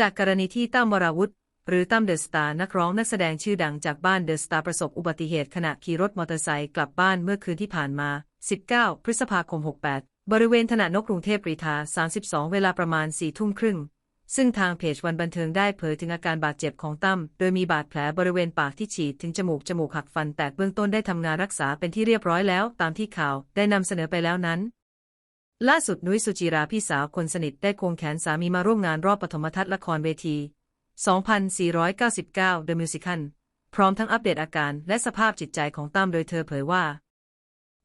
จากกรณีที่ตั้มวราวุธ หรือตั้มเดอะสตาร์นักร้องนักแสดงชื่อดังจากบ้านเดอะสตาร์ประสบอุบัติเหตุขณะขี่รถมอเตอร์ไซค์กลับบ้านเมื่อคืนที่ผ่านมา 19 พฤษภาคม 68 บริเวณถนนนกกรุงเทพกรีฑา32 เวลาประมาณ 4 ทุ่มครึ่ง ซึ่งทางเพจวันบันเทิงได้เผยถึงอาการบาดเจ็บของตั้ม โดยมีบาดแผลบริเวณปากที่ฉีดถึงจมูกจมูกหักฟันแตกเบื้องต้นได้ทำงานรักษาเป็นที่เรียบร้อยแล้ว ตามที่ข่าวได้นำเสนอไปแล้วนั้น ล่าสุดนุ้ยสุจิราพี่สาวคนสนิทได้ควงแขนสามีมาร่วมงานรอบปฐมทัศน์ละครเวที 2499 The Musical พร้อมทั้งอัปเดตอาการและสภาพจิตใจของตั้มโดยเธอเผยว่า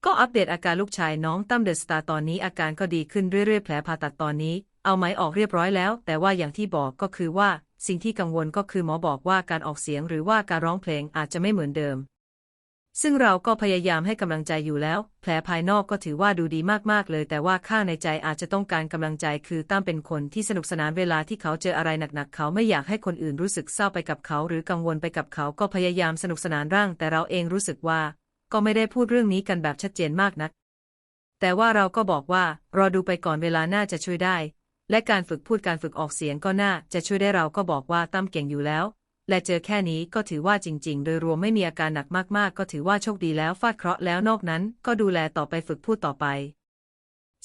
ก็อัปเดตอาการลูกชายน้องตั้มเดอะสตาร์ตอนนี้อาการก็ดีขึ้นเรื่อยๆ แผลผ่าตัดตอนนี้ เอาไหมออกเรียบร้อยแล้ว แต่ว่าอย่างที่บอกก็คือว่าสิ่งที่กังวลก็คือหมอบอกว่าการออกเสียงหรือว่าการร้องเพลงอาจจะไม่เหมือนเดิม ซึ่งเราก็พยายามให้กำลังใจอยู่แล้ว แผลภายนอกก็ถือว่าดูดีมากๆเลย แต่ว่าข้างในใจอาจจะต้องการกำลังใจ คือตั้มเป็นคนที่สนุกสนานเวลาที่เขาเจออะไรหนักๆ เขาไม่อยากให้คนอื่นรู้สึกเศร้าไปกับเขา หรือกังวลไปกับเขาก็พยายามสนุกสนานร่าง แต่เราเองรู้สึกว่า ก็ไม่ได้พูดเรื่องนี้กันแบบชัดเจนมากนัก แต่ว่าเราก็บอกว่ารอดูไปก่อนเวลาน่าจะช่วยได้ และการฝึกพูดการฝึกออกเสียงก็น่าจะช่วยได้เราก็บอกว่าตั้มเก่งอยู่แล้ว และเจอแค่นี้ก็ถือว่าจริง ๆ โดยรวมไม่มีอาการหนักมากๆ ก็ถือว่าโชคดีแล้วฟาดเคราะห์แล้วนอกนั้น ก็ดูแลต่อไปฝึกพูดต่อไป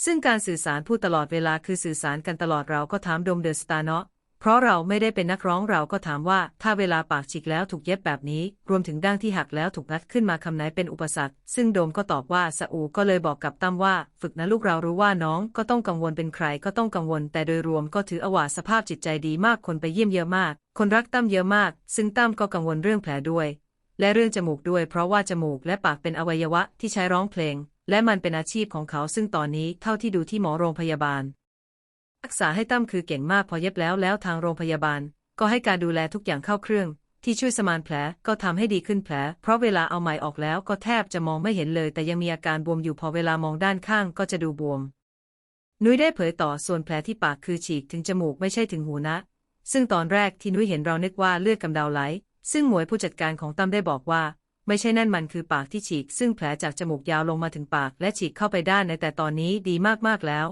ซึ่งการสื่อสารพูดตลอดเวลาคือสื่อสารกันตลอดเราก็ถามดมเดอะสตาร์เนาะ เพราะเราไม่ได้เป็นนักร้องเราก็ถามว่า ถ้าเวลาปากฉีกแล้วถูกเย็บแบบนี้ รวมถึงดั้งที่หักแล้วถูกงัดขึ้นมาคำไหนเป็นอุปสรรค ซึ่งโดมก็ตอบว่าสอูก็เลยบอกกับตั้มว่า ฝึกนะลูกเรารู้ว่าน้องก็ต้องกังวลเป็นใครก็ต้องกังวล แต่โดยรวมก็ถืออว่าสภาพจิตใจดีมากคนไปเยี่ยมเยอะมาก คนรักตั้มเยอะมาก ซึ่งตั้มก็กังวลเรื่องแผลด้วย และเรื่องจมูกด้วย เพราะว่าจมูกและปากเป็นอวัยวะที่ใช้ร้องเพลง และมันเป็นอาชีพของเขาซึ่งตอนนี้เท่าที่ดูที่หมอโรงพยาบาล รักษาให้ตั้มคือเก่งมากพอเย็บแล้วแล้วทางโรงพยาบาล ก็ให้การดูแลทุกอย่างเข้าเครื่อง ที่ช่วยสมานแผลก็ทำให้ดีขึ้นแผล เพราะเวลาเอาไหมออกแล้วก็แทบจะมองไม่เห็นเลย แต่ยังมีอาการบวมอยู่พอเวลามองด้านข้างก็จะดูบวม นุ้ยได้เผยต่อส่วนแผลที่ปากคือฉีกถึงจมูกไม่ใช่ถึงหูนะ ซึ่งตอนแรกที่นุ้ยเห็นเรานึกว่าเลือดกำเดาไหล ซึ่งหมวยผู้จัดการของตั้มได้บอกว่าไม่ใช่นั่นมันคือปากที่ฉีก ซึ่งแผลจากจมูกยาวลงมาถึงปาก และฉีกเข้าไปด้านในแต่ตอนนี้ดีมากๆแล้ว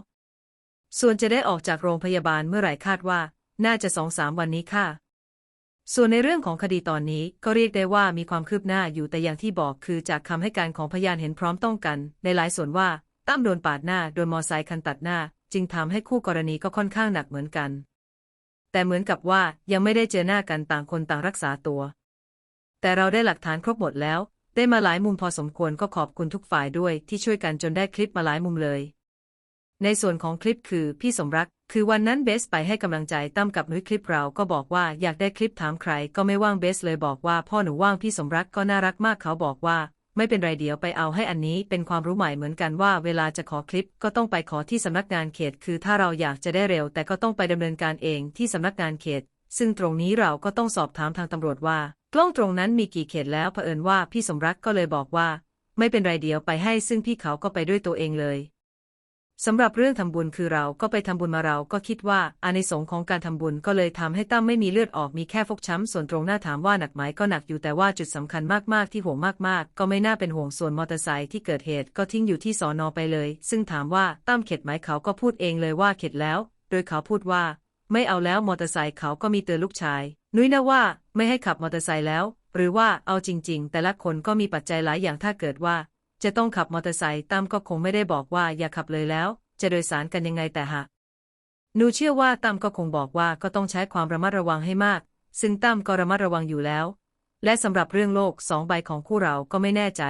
ส่วนจะได้ออกจากโรงพยาบาลเมื่อไหร่คาดว่า น่าจะสองสามวันนี้ค่ะ ส่วนในเรื่องของคดีตอนนี้ก็เรียกได้ว่ามีความคืบหน้าอยู่แต่อย่างที่บอกคือจากคำให้การของพยานเห็นพร้อมต้องกัน ในหลายส่วนว่าตั้มโดนปาดหน้าโดนมอไซค์คันตัดหน้า จึงทำให้คู่กรณีก็ค่อนข้างหนักเหมือนกัน แต่เหมือนกับว่ายังไม่ได้เจอหน้ากันต่างคนต่างรักษาตัว แต่เราได้หลักฐานครบหมดแล้ว ได้มาหลายมุมพอสมควรก็ขอบคุณทุกฝ่ายด้วยที่ช่วยกันจนได้คลิปมาหลายมุมเลย ในส่วนของคลิปคือพี่สมรัก คือวันนั้นเบสไปให้กำลังใจตั้มกับนุ้ยคลิปเราก็บอกว่าอยากได้คลิปถามใคร ก็ไม่ว่างเบสเลยบอกว่าพ่อหนูว่างพี่สมรักก็น่ารักมากเขาบอกว่า ไม่เป็นไรเดี๋ยวไปเอาให้อันนี้เป็นความรู้ใหม่เหมือนกันว่าเวลาจะขอคลิปก็ต้องไปขอที่สำนักงานเขต คือถ้าเราอยากจะได้เร็ว แต่ก็ต้องไปดำเนินการเองที่สำนักงานเขต ซึ่งตรงนี้เราก็ต้องสอบถามทางตำรวจว่า กล้องตรงนั้นมีกี่เขตแล้วเผอิญว่าพี่สมรักก็เลยบอกว่า ไม่เป็นไรเดี๋ยวไปให้ซึ่งพี่เขาก็ไปด้วยตัวเองเลย สำหรับเรื่องทำบุญคือเราก็ไปทำบุญมาเราก็คิดว่าอานิสงส์ของการทำบุญก็เลยทำให้ตั้มไม่มีเลือดออกมีแค่ฟกช้ำส่วนตรงหน้าถามว่าหนักไหมก็หนักอยู่แต่ว่าจุดสำคัญมากๆที่ห่วงมากๆ ก็ไม่น่าเป็นห่วงส่วนมอเตอร์ไซค์ที่เกิดเหตุก็ทิ้งอยู่ที่สอนอไปเลย ซึ่งถามว่าตั้มเข็ดไหมเขาก็พูดเองเลยว่าเข็ดแล้ว โดยเขาพูดว่า ไม่เอาแล้วมอเตอร์ไซค์เขาก็มีเตือนลูกชาย นุ้ยนะว่าไม่ให้ขับมอเตอร์ไซค์แล้ว หรือว่าเอาจริง ๆ แต่ละคนก็มีปัจจัยหลายอย่างถ้าเกิดว่า จะต้องขับมอเตอร์ไซค์ตั้มก็คงไม่ได้บอกว่าอย่าขับเลยแล้ว จะโดยสารกันยังไงแต่หากหนูเชื่อว่าตั้มก็คงบอกว่าก็ต้องใช้ความระมัดระวังให้มาก ซึ่งตั้มก็ระมัดระวังอยู่แล้ว และสำหรับเรื่องโลกสองใบของคู่เราก็ไม่แน่ใจ